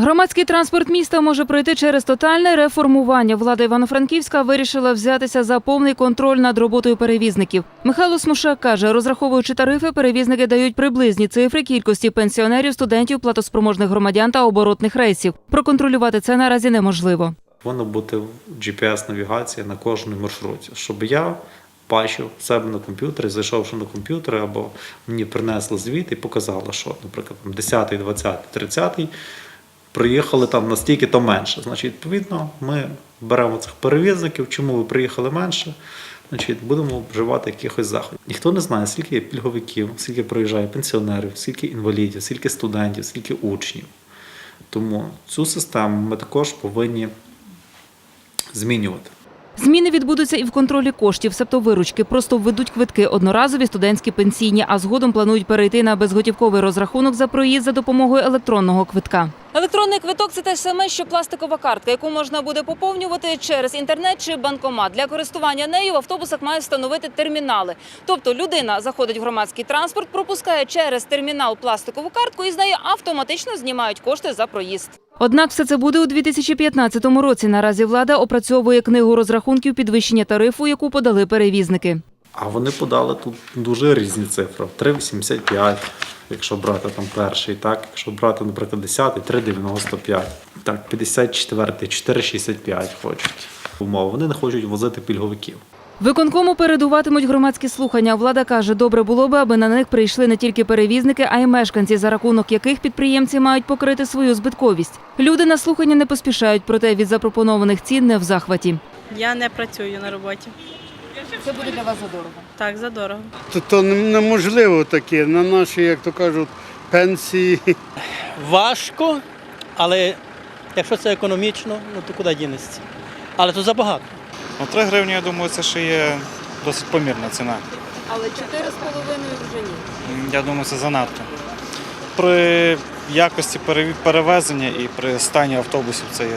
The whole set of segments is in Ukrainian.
Громадський транспорт міста може пройти через тотальне реформування. Влада Івано-Франківська вирішила взятися за повний контроль над роботою перевізників. Михайло Смушак каже, розраховуючи тарифи, перевізники дають приблизні цифри кількості пенсіонерів, студентів, платоспроможних громадян та оборотних рейсів. Проконтролювати це наразі неможливо. Повинна бути GPS-навігація на кожному маршруті, щоб я бачив себе на комп'ютері, зайшовши на комп'ютер, або мені принесли звіт і показали, що, наприклад, там 10, 20, 30 приїхали там настільки то менше. Значить, відповідно, ми беремо цих перевізників, чому ви приїхали менше. Значить, будемо вживати якихось заходів. Ніхто не знає, скільки є пільговиків, скільки приїжджає пенсіонерів, скільки інвалідів, скільки студентів, скільки учнів. Тому цю систему ми також повинні змінювати. Зміни відбудуться і в контролі коштів, себто виручки. Просто введуть квитки одноразові студентські пенсійні, а згодом планують перейти на безготівковий розрахунок за проїзд за допомогою електронного квитка. Електронний квиток це те саме, що пластикова картка, яку можна буде поповнювати через інтернет чи банкомат. Для користування нею в автобусах мають встановити термінали. Тобто людина заходить в громадський транспорт, пропускає через термінал пластикову картку і з нею автоматично знімають кошти за проїзд. Однак все це буде у 2015 році. Наразі влада опрацьовує книгу розрахунків підвищення тарифу, яку подали перевізники. А вони подали тут дуже різні цифри: 3,85, якщо брати там перший, так, якщо брати, наприклад, 10, 3,95, так, 54, 4,65 хочуть. Умови. Вони не хочуть возити пільговиків. Виконкому передуватимуть громадські слухання. Влада каже, добре було би, аби на них прийшли не тільки перевізники, а й мешканці, за рахунок яких підприємці мають покрити свою збитковість. Люди на слухання не поспішають, проте від запропонованих цін не в захваті. Я не працюю на роботі. Це буде для вас задорого. Так, задорого. То, то неможливо таке на наші, як то кажуть, пенсії. важко, але якщо це економічно, ну то куди дінеться? Але то забагато. Ну, 3 гривні, я думаю, це ще є досить помірна ціна. Але 4,5 вже ні. Я думаю, це занадто. При якості перевезення і при стані автобусів це є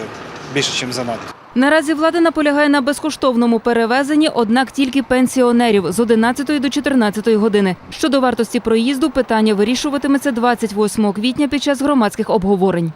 більше, ніж занадто. Наразі влада наполягає на безкоштовному перевезенні, однак тільки пенсіонерів з 11 до 14 години. Щодо вартості проїзду, питання вирішуватиметься 28 квітня під час громадських обговорень.